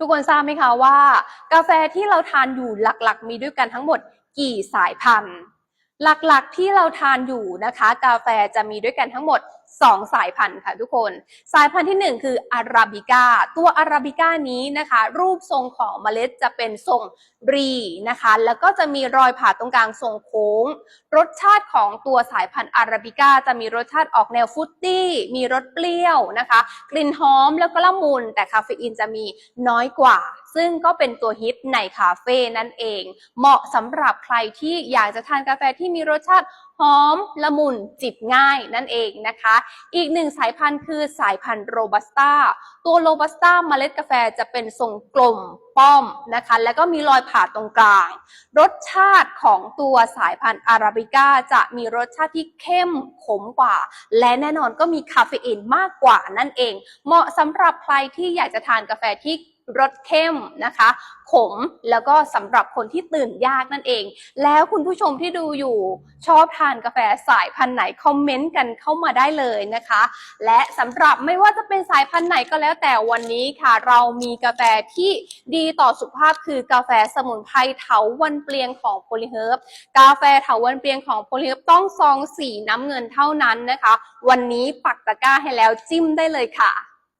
ทุกคนทราบไหมคะว่า กาแฟที่เราทานอยู่หลักๆ มีด้วยกันทั้งหมดกี่สายพันธุ์ หลักๆที่เราทานอยู่นะคะ กาแฟจะมีด้วยกันทั้งหมด 2 สายพันธุ์ค่ะทุกคน สายพันธุ์ทีหนึ่1 คืออาราบิก้าตัวอาราบิก้านี้นะคะ รูปทรงของเมล็ดจะเป็นทรงรีนะคะ แล้วก็จะมีรอยผ่าตรงกลางทรงโค้ง รสชาติของตัวสายพันธุ์อาราบิก้าจะมีรสชาติออกแนวฟุตตี้มีรสเปรี้ยวนะคะ กลิ่นหอมแล้วก็ละมุนแต่คาเฟอีนจะมีน้อยกว่า ซึ่งก็เป็นตัวฮิตในคาเฟ่นั่นเอง เหมาะสำหรับใครที่อยากจะทานกาแฟที่มีรสชาติหอมละมุนจิบง่ายนั่นเองนะคะ อีกหนึ่งสายพันธุ์คือสายพันธุ์โรบัสต้า ตัวโรบัสต้าเมล็ดกาแฟจะเป็นทรงกลมป้อมนะคะ แล้วก็มีรอยผ่าตรงกลาง รสชาติของตัวสายพันธุ์อาราบิก้าจะมีรสชาติที่เข้มขมกว่า และแน่นอนก็มีคาเฟอีนมากกว่านั่นเอง เหมาะสำหรับใครที่อยากจะทานกาแฟที่ รสเข้มนะคะ ขมแล้วก็สำหรับคนที่ตื่นยากนั่นเอง แล้วคุณผู้ชมที่ดูอยู่ชอบทานกาแฟสายพันธุ์ไหนคอมเมนต์กันเข้ามาได้เลยนะคะ และสำหรับไม่ว่าจะเป็นสายพันธุ์ไหนก็แล้วแต่วันนี้ค่ะ เรามีกาแฟที่ดีต่อสุขภาพคือกาแฟสมุนไพรเถาวันเปลียงของโพลิเฮิร์บกาแฟเถาวันเปลียงของโพลิเฮิร์บต้องซองสีน้ำเงินเท่านั้นนะคะ วันนี้ปักตะกร้าให้แล้วจิ้มได้เลยค่ะ